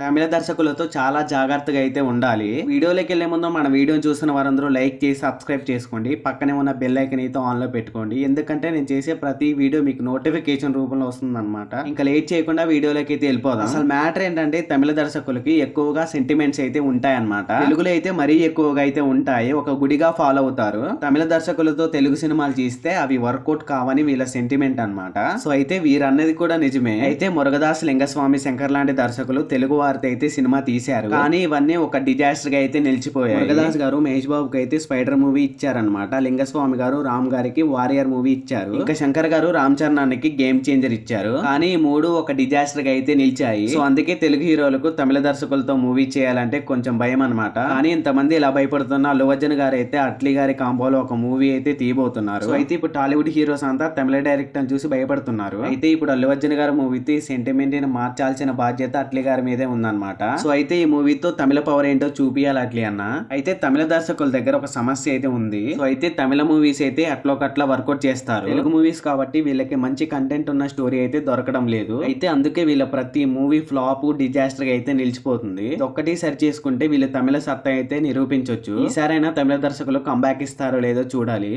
తమిళ దర్శకులతో చాలా జాగ్రత్తగా అయితే ఉండాలి. వీడియోలోకి వెళ్ళే ముందు మన వీడియోని చూసిన వారందరూ లైక్ చేసి సబ్స్క్రైబ్ చేసుకోండి. పక్కనే ఉన్న బెల్ ఐకన్ అయితే ఆన్లో పెట్టుకోండి. ఎందుకంటే నేను చేసే ప్రతి వీడియో మీకు నోటిఫికేషన్ రూపంలో వస్తుంది ఇంకా లేట్ చేయకుండా వీడియోలోకి అయితే వెళ్ళిపోదాం. అసలు మ్యాటర్ ఏంటంటే తమిళ దర్శకులకి ఎక్కువగా సెంటిమెంట్స్ అయితే ఉంటాయన్నమాట. తెలుగులో అయితే మరీ ఎక్కువగా అయితే ఉంటాయి. ఒక గుడిగా ఫాలో అవుతారు. తమిళ దర్శకులతో తెలుగు సినిమాలు చేస్తే అవి వర్కౌట్ కావని వీళ్ళ సెంటిమెంట్ అన్నమాట. సో అయితే వీరన్నది కూడా నిజమే. అయితే మురుగదాస్ లింగస్వామి శంకర్ లాంటి దర్శకులు తెలుగు వారితో అయితే సినిమా తీశారు. కానీ ఇవన్నీ ఒక డిజాస్టర్గా అయితే నిలిచిపోయాయి. మురుగదాస్ గారు మహేష్ బాబుకి అయితే స్పైడర్ మూవీ ఇచ్చారనమాట లింగస్వామి గారు రామ్ గారికి వారియర్ మూవీ ఇచ్చారు. ఇంకా శంకర్ గారు రామ్ చరణానికి గేమ్ చేంజర్ ఇచ్చారు. కానీ ఈ మూడు ఒక డిజాస్టర్గా అయితే నిలిచాయి. సో అందుకే తెలుగు హీరోలకు తమిళ దర్శకులతో మూవీ చేయాలంటే కొంచెం భయం అన్నమాట. కానీ ఇంతమంది ఇలా భయపడుతున్న అల్లు అర్జున్ గారు అయితే అట్లీ గారి కాంబోలో ఒక మూవీ అయితే తీయబోతున్నారు. అయితే ఇప్పుడు టాలీవుడ్ హీరోస్ అంతా తమిళ డైరెక్టర్ చూసి భయపడుతున్నారు. అయితే ఇప్పుడు అల్లు అర్జున్ గారి మూవీతో సెంటిమెంట్ని మార్చాల్సిన బాధ్యత అట్లీ గారి మీదే ఉందన్నమాట. సో అయితే ఈ మూవీతో తమిళ పవర్ ఏంటో చూపియాలి అట్లే అన్న. అయితే తమిళ దర్శకుల దగ్గర ఒక సమస్య అయితే ఉంది. సో అయితే తమిళ మూవీస్ అయితే అట్లా వర్కౌట్ చేస్తారు. తెలుగు మూవీస్ కాబట్టి వీళ్ళకి మంచి కంటెంట్ ఉన్న స్టోరీ అయితే దొరకడం లేదు. అయితే అందుకే వీళ్ళ ప్రతి మూవీ ఫ్లాప్ డిజాస్టర్గా అయితే నిలిచిపోతుంది. ఒక్కటి సరి చేసుకుంటే వీళ్ళు తమిళ సత్తా అయితే నిరూపించవచ్చు ఈసారైనా తమిళ దర్శకులు కంబ్యాక్ ఇస్తారో లేదో చూడాలి.